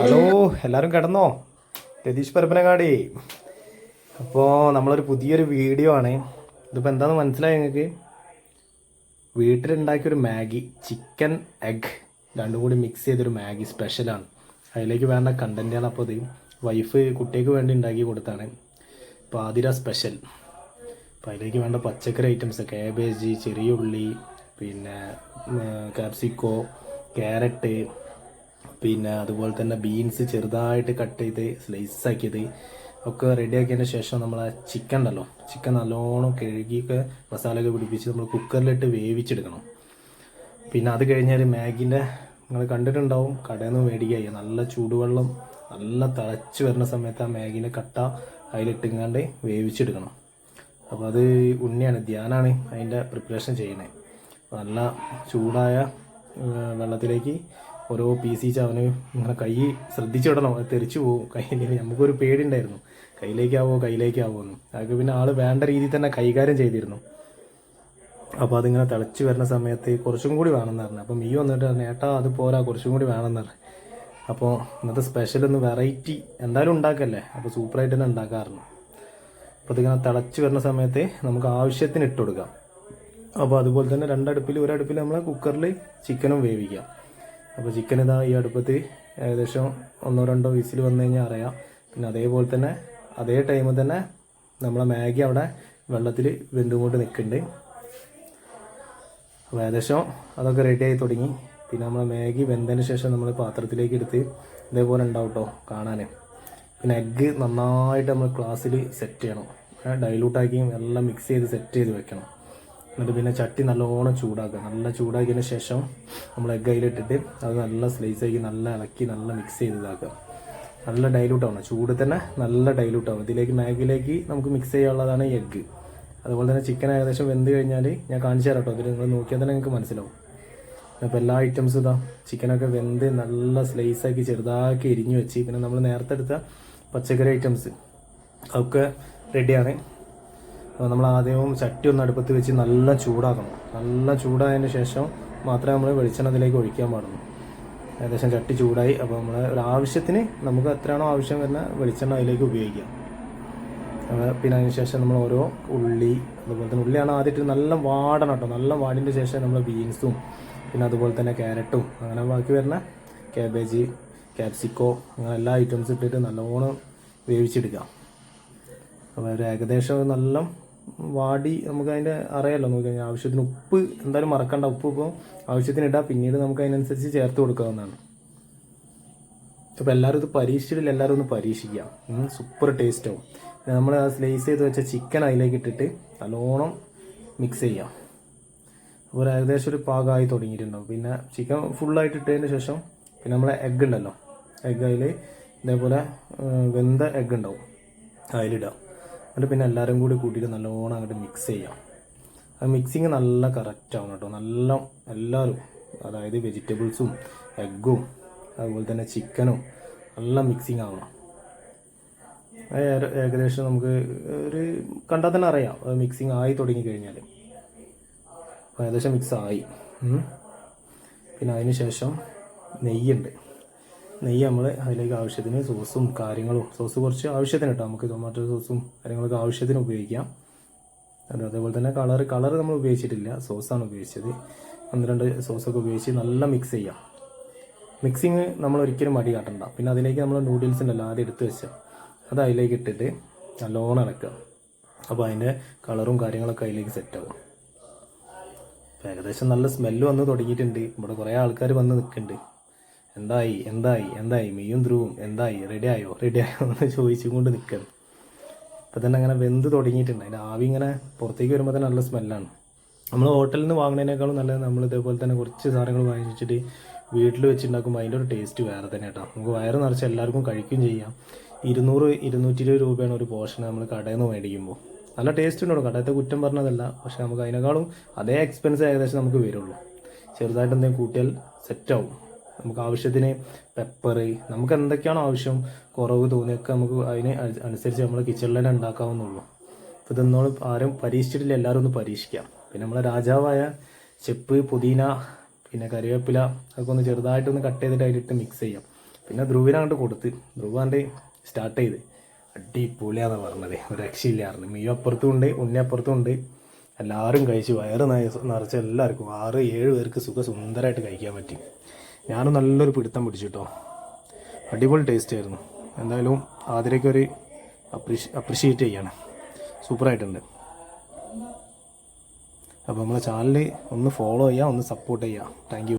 Hello എല്ലാവരും കിടന്നോ? രതീഷ് പരപ്പനങ്ങാടി. അപ്പോൾ നമ്മളൊരു പുതിയൊരു വീഡിയോ ആണ്. ഇതിപ്പോൾ എന്താണെന്ന് മനസ്സിലായി നിങ്ങൾക്ക്? വീട്ടിലുണ്ടാക്കിയൊരു മാഗി ചിക്കൻ എഗ് രണ്ടും കൂടി മിക്സ് ചെയ്തൊരു മാഗി സ്പെഷ്യലാണ് അതിലേക്ക് വേണ്ട കണ്ടന്റാണ് അപ്പോൾ ഇത്. വൈഫ് കുട്ടിക്ക് വേണ്ടി ഉണ്ടാക്കി കൊടുത്താണ്. പാതിര സ്പെഷ്യൽ അപ്പോൾ അതിലേക്ക് വേണ്ട പച്ചക്കറി ഐറ്റംസ് കാബേജ് ചെറിയ ഉള്ളി പിന്നെ കാപ്സിക്കോ ക്യാരറ്റ് പിന്നെ അതുപോലെ തന്നെ ബീൻസ് ചെറുതായിട്ട് കട്ട് ചെയ്ത് സ്ലൈസ് ആക്കിയത് ഒക്കെ റെഡി ആക്കിയതിന് ശേഷം നമ്മൾ ആ ചിക്കൻ ഉണ്ടല്ലോ ചിക്കൻ നല്ലോണം കഴുകിയൊക്കെ മസാലയൊക്കെ പിടിപ്പിച്ച് നമ്മൾ കുക്കറിലിട്ട് വേവിച്ചെടുക്കണം. പിന്നെ അത് കഴിഞ്ഞാൽ മാഗിന്റെ നിങ്ങൾ കണ്ടിട്ടുണ്ടാവും കടയിൽ നിന്ന് മേടിക്കുക നല്ല ചൂടുവെള്ളം നല്ല തിളച്ച് വരുന്ന സമയത്ത് ആ മാഗിന്റെ കട്ട അതിലിട്ടിങ്ങാണ്ട് വേവിച്ചെടുക്കണം. അപ്പോൾ അത് ഉണ്ണിയാണ് ധ്യാനാണ് അതിന്റെ പ്രിപ്പറേഷൻ ചെയ്യണേ. നല്ല ചൂടായ വെള്ളത്തിലേക്ക് ഓരോ പീസീച്ച് അവന് ഇങ്ങനെ കൈ ശ്രദ്ധിച്ചിടണം തെറിച്ചു പോകും. കയ്യിൽ നമുക്കൊരു പേടിയുണ്ടായിരുന്നു. കയ്യിലേക്കാവോ കയ്യിലേക്കാവോ എന്ന്. അതൊക്കെ പിന്നെ ആൾ വേണ്ട രീതിയിൽ തന്നെ കൈകാര്യം ചെയ്തിരുന്നു. അപ്പോൾ അതിങ്ങനെ തിളച്ച് വരുന്ന സമയത്ത് കുറച്ചും കൂടി വേണമെന്ന് പറഞ്ഞു. അപ്പം മീ വന്നിട്ട് പറഞ്ഞു ഏട്ടാ അത് പോരാ കുറച്ചും കൂടി വേണമെന്ന് പറഞ്ഞു. അപ്പോൾ ഇന്നത്തെ സ്പെഷ്യൽ ഒന്ന് വെറൈറ്റി എന്തായാലും ഉണ്ടാക്കല്ലേ? അപ്പോൾ സൂപ്പറായിട്ട് തന്നെ ഉണ്ടാക്കാറുണ്ട്. അപ്പോൾ ഇതിങ്ങനെ തിളച്ച് വരുന്ന സമയത്ത് നമുക്ക് ആവശ്യത്തിന് ഇട്ട് കൊടുക്കാം. അപ്പോൾ അതുപോലെ തന്നെ രണ്ടടുപ്പിൽ ഒരടുപ്പിൽ നമ്മൾ കുക്കറിൽ ചിക്കനും വേവിക്കാം അപ്പോൾ ചിക്കൻ ഇതാ ഈ അടുപ്പത്ത് ഏകദേശം ഒന്നോ രണ്ടോ വിസിൽ വന്നു കഴിഞ്ഞാൽ അറിയാം. പിന്നെ അതേപോലെ തന്നെ അതേ ടൈമിൽ തന്നെ നമ്മളെ മാഗി അവിടെ വെള്ളത്തിൽ വെന്തുകൊണ്ട് നിൽക്കുന്നുണ്ട് അപ്പോൾ ഏകദേശം അതൊക്കെ റെഡി ആയി തുടങ്ങി. പിന്നെ നമ്മൾ മാഗി വെന്തതിന് ശേഷം നമ്മൾ പാത്രത്തിലേക്ക് എടുത്ത് ഇതേപോലെ ഉണ്ടാവും കേട്ടോ കാണാൻ പിന്നെ എഗ്ഗ് നന്നായിട്ട് നമ്മൾ ക്ലാസ്സിൽ സെറ്റ് ചെയ്യണം. ഡൈലൂട്ടാക്കി എല്ലാം മിക്സ് ചെയ്ത് സെറ്റ് ചെയ്ത് വെക്കണം. എന്നിട്ട് പിന്നെ ചട്ടി നല്ലോണം ചൂടാക്കുക. നല്ല ചൂടാക്കിയതിന് ശേഷം നമ്മൾ എഗ്ഗ് അതിലിട്ടിട്ട് അത് നല്ല സ്ലൈസ് ആക്കി നല്ല ഇളക്കി നല്ല മിക്സ് ചെയ്ത് ഇതാക്കുക. നല്ല ഡൈലൂട്ട് ആവണം. ചൂട് തന്നെ നല്ല ഡൈലൂട്ട് ആവണം. ഇതിലേക്ക് മാഗിലേക്ക് നമുക്ക് മിക്സ് ചെയ്യാനുള്ളതാണ് എഗ്ഗ് അതുപോലെ തന്നെ ചിക്കൻ ഏകദേശം വെന്ത് കഴിഞ്ഞാൽ ഞാൻ കാണിച്ചു തരാം കേട്ടോ അതിൽ നിങ്ങൾ നോക്കിയാൽ തന്നെ നിങ്ങൾക്ക് മനസ്സിലാവും. അപ്പോൾ എല്ലാ ഐറ്റംസും ഇതാ ചിക്കനൊക്കെ വെന്ത് നല്ല സ്ലൈസ് ആക്കി ചെറുതാക്കി എരിഞ്ഞു വെച്ച്. പിന്നെ നമ്മൾ നേരത്തെ എടുത്ത പച്ചക്കറി ഐറ്റംസ് അതൊക്കെ റെഡിയാണ് നമ്മൾ ആദ്യവും ചട്ടി ഒന്ന് അടുപ്പത്ത് വെച്ച് നല്ല ചൂടാക്കണം. നല്ല ചൂടായതിന് ശേഷം മാത്രമേ നമ്മൾ വെളിച്ചെണ്ണ അതിലേക്ക് ഒഴിക്കാൻ പാടുള്ളൂ. ഏകദേശം ചട്ടി ചൂടായി. അപ്പോൾ നമ്മൾ ഒരു ആവശ്യത്തിന് നമുക്ക് എത്രയാണോ ആവശ്യം വരുന്ന വെളിച്ചെണ്ണ അതിലേക്ക് ഉപയോഗിക്കാം. പിന്നെ അതിന് ശേഷം നമ്മൾ ഓരോ ഉള്ളി അതുപോലെ തന്നെ ഉള്ളിയാണ് ആദ്യമായിട്ട് നല്ല വാടണം കേട്ടോ. നല്ല വാടിന്റെ ശേഷം നമ്മൾ ബീൻസും പിന്നെ അതുപോലെ തന്നെ ക്യാരറ്റും അങ്ങനെ ബാക്കി വരുന്ന കാബേജ് ക്യാപ്സിക്കോ അങ്ങനെ എല്ലാ ഐറ്റംസും ഇട്ടിട്ട് നല്ലോണം വേവിച്ചെടുക്കാം. അപ്പോൾ ഒരു ഏകദേശം നല്ല വാടി നമുക്ക് അതിന്റെ അറിയാമല്ലോ നമുക്ക് കഴിഞ്ഞാൽ ആവശ്യത്തിന് ഉപ്പ് എന്തായാലും മറക്കണ്ട. ഉപ്പ് ഇപ്പോൾ ആവശ്യത്തിന് ഇടാം പിന്നീട് നമുക്ക് അതിനനുസരിച്ച് ചേർത്ത് കൊടുക്കാവുന്നതാണ്. അപ്പോൾ എല്ലാവരും ഇത് പരീക്ഷിച്ചിട്ടില്ല എല്ലാവരും ഒന്ന് പരീക്ഷിക്കാം. സൂപ്പർ ടേസ്റ്റാവും നമ്മൾ ആ സ്ലൈസ് ചെയ്ത് വെച്ച ചിക്കൻ അതിലേക്ക് ഇട്ടിട്ട് നല്ലോണം മിക്സ് ചെയ്യാം. അപ്പോൾ ഏകദേശം ഒരു പാകമായി തുടങ്ങിയിട്ടുണ്ടാവും പിന്നെ ചിക്കൻ ഫുള്ളായിട്ട് ഇട്ടതിന് ശേഷം പിന്നെ നമ്മളെ എഗ്ഗ് ഉണ്ടല്ലോ. എഗ്ഗ് അതിൽ ഇതേപോലെ വെന്ത എഗ്ഗ് ഉണ്ടാവും. അതിലിടാം. എന്നിട്ട് പിന്നെ എല്ലാവരും കൂടി കൂട്ടിയിട്ട് നല്ലോണം അങ്ങോട്ട് മിക്സ് ചെയ്യാം. ആ മിക്സിങ് നല്ല കറക്റ്റ് ആവണം കേട്ടോ നല്ല എല്ലാവരും അതായത് വെജിറ്റബിൾസും എഗ്ഗും അതുപോലെ തന്നെ ചിക്കനും നല്ല മിക്സിങ് ആവണം. ഏകദേശം നമുക്ക് ഒരു കണ്ടാൽ തന്നെ അറിയാം. മിക്സിങ് ആയി തുടങ്ങി കഴിഞ്ഞാൽ ഏകദേശം മിക്സ് ആയി. പിന്നെ അതിന് ശേഷം നെയ്യുണ്ട് നെയ്യ് നമ്മൾ അതിലേക്ക് ആവശ്യത്തിന് സോസും കാര്യങ്ങളും സോസ് കുറച്ച് ആവശ്യത്തിന് കേട്ടോ നമുക്ക് ടൊമാറ്റോ സോസും കാര്യങ്ങളൊക്കെ ആവശ്യത്തിന് ഉപയോഗിക്കാം. അത് അതേപോലെ തന്നെ കളർ കളർ നമ്മൾ ഉപയോഗിച്ചിട്ടില്ല. സോസാണ് ഉപയോഗിച്ചത്. ഒന്ന് രണ്ട് സോസൊക്കെ ഉപയോഗിച്ച് നല്ല മിക്സ് ചെയ്യാം. മിക്സിങ് നമ്മൾ ഒരിക്കലും മടി കാട്ടണ്ട. പിന്നെ അതിലേക്ക് നമ്മൾ നൂഡിൽസ് ഉണ്ടല്ലോ ആദ്യം എടുത്ത് വെച്ചാൽ അത് അതിലേക്ക് ഇട്ടിട്ട് നല്ലോണം ഇളക്കുക. അപ്പോൾ അതിന്റെ കളറും കാര്യങ്ങളൊക്കെ അതിലേക്ക് സെറ്റാവും ഏകദേശം നല്ല സ്മെല്ല് വന്ന് തുടങ്ങിയിട്ടുണ്ട്. ഇവിടെ കുറേ ആൾക്കാർ വന്ന് നിൽക്കുന്നുണ്ട്. എന്തായി എന്തായി എന്തായി? മെയ്യും ധ്രുവും എന്തായി? റെഡി ആയോ? റെഡി ആയോ? എന്ന് ചോദിച്ചും കൊണ്ട് നിൽക്കണം ഇപ്പം തന്നെ അങ്ങനെ വെന്ത് തുടങ്ങിയിട്ടുണ്ട്. അതിന്റെ ആവി ഇങ്ങനെ പുറത്തേക്ക് വരുമ്പോൾ തന്നെ നല്ല സ്മെല്ലാണ് നമ്മൾ ഹോട്ടലിൽ നിന്ന് വാങ്ങുന്നതിനേക്കാളും നല്ലത് നമ്മൾ ഇതേപോലെ തന്നെ കുറച്ച് സാധനങ്ങൾ വാങ്ങിച്ചിട്ട് വീട്ടിൽ വെച്ചുണ്ടാക്കുമ്പോൾ അതിന്റെ ഒരു ടേസ്റ്റ് വേറെ തന്നെ കേട്ടോ. നമുക്ക് വയറ് നിറച്ച് എല്ലാവർക്കും കഴിക്കും ചെയ്യാം. ഇരുന്നൂറ് ഇരുന്നൂറ്റി ഇരുപത് രൂപയാണ് ഒരു പോർഷൻ നമ്മൾ കടയിൽ നിന്ന് മേടിക്കുമ്പോൾ നല്ല ടേസ്റ്റ് ഉണ്ടോ കടയത്തെ കുറ്റം പറഞ്ഞതല്ല. പക്ഷെ നമുക്ക് അതിനേക്കാളും അതേ എക്സ്പെൻസ് ഏകദേശം നമുക്ക് വരുള്ളൂ. ചെറുതായിട്ട് എന്തെങ്കിലും കൂട്ടിയാൽ സെറ്റാവും നമുക്ക് ആവശ്യത്തിന് പെപ്പർ നമുക്ക് എന്തൊക്കെയാണോ ആവശ്യം കുറവ് തോന്നിയൊക്കെ നമുക്ക് അതിന് അനുസരിച്ച് നമ്മൾ കിച്ചണിൽ തന്നെ ഉണ്ടാക്കാവുന്നുള്ളൂ. അപ്പോൾ ഇതൊന്നും ആരും പരീക്ഷിച്ചിട്ടില്ല എല്ലാവരും ഒന്ന് പരീക്ഷിക്കാം. പിന്നെ നമ്മളെ രാജാവായ ചെപ്പ് പുതിന പിന്നെ കറിവേപ്പില അതൊക്കെ ഒന്ന് ചെറുതായിട്ടൊന്ന് കട്ട് ചെയ്തിട്ട് അതിലിട്ട് മിക്സ് ചെയ്യാം. പിന്നെ ധ്രുവിനാണ്ട് കൊടുത്ത് ധ്രുവാണ്ട് സ്റ്റാർട്ട് ചെയ്ത്. അടിപൊളിയാന്ന് പറഞ്ഞത് ഒരു രക്ഷയില്ലായിരുന്നു മീ അപ്പുറത്തും ഉണ്ട് ഉണ്ണി അപ്പുറത്തും ഉണ്ട്. എല്ലാവരും കഴിച്ചു വയറ് നിറച്ച് എല്ലാവർക്കും ആറ് ഏഴ് പേർക്ക് സുഖ സുന്ദരമായിട്ട് കഴിക്കാൻ പറ്റി. ഞാനും നല്ലൊരു പിടുത്തം പിടിച്ചു കേട്ടോ അടിപൊളി ടേസ്റ്റ് ആയിരുന്നു. എന്തായാലും ആതിരയ്ക്ക് ഒരു അപ്രീഷി അപ്രിഷിയേറ്റ് ചെയ്യാണ്. സൂപ്പറായിട്ടുണ്ട്. അപ്പോൾ നമ്മളെ ചാനൽ ഒന്ന് ഫോളോ ചെയ്യുക ഒന്ന് സപ്പോർട്ട് ചെയ്യുക താങ്ക്